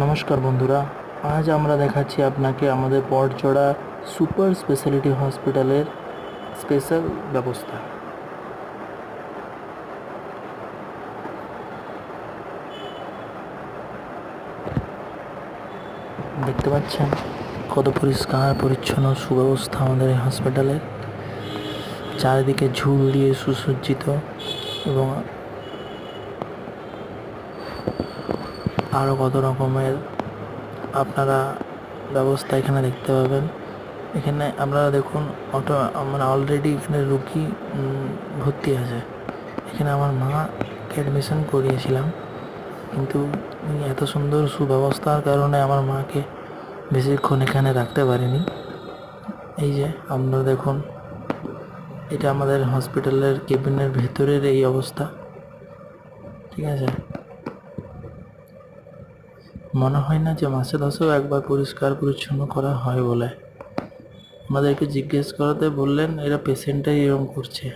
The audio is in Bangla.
নমস্কার বন্ধুরা, আজ আমরা দেখাচ্ছি আপনাকে আমাদের পরচড়া সুপার স্পেশালিটি হসপিটালের স্পেশাল ব্যবস্থা। দেখতে পাচ্ছেন কত পরিষ্কার, পরিচ্ছন্ন, সুব্যবস্থা আমাদের এই হসপিটালের। চারিদিকে ঝুল দিয়ে সুসজ্জিত এবং আরও কত রকমের আপনারা ব্যবস্থা এখানে দেখতে পাবেন। এখানে আপনারা দেখুন, অটো মানে অলরেডি এখানে রুগী ভর্তি আছে। এখানে আমার মাকে অ্যাডমিশন করিয়েছিলাম। কিন্তু এত সুন্দর সুব্যবস্থার কারণে আমার মাকে বেশিক্ষণ এখানে রাখতে পারিনি। এই যে আপনারা দেখুন, এটা আমাদের হসপিটালের কেবিনের ভেতরের এই অবস্থা। ঠিক আছে? মনে হয় না যে মাসে দশেও একবার পরিষ্কার পরিচ্ছন্ন করা হয় বলে। আমাদেরকে জিজ্ঞেস করাতে বললেন, এরা পেশেন্টটাই এরকম করছে।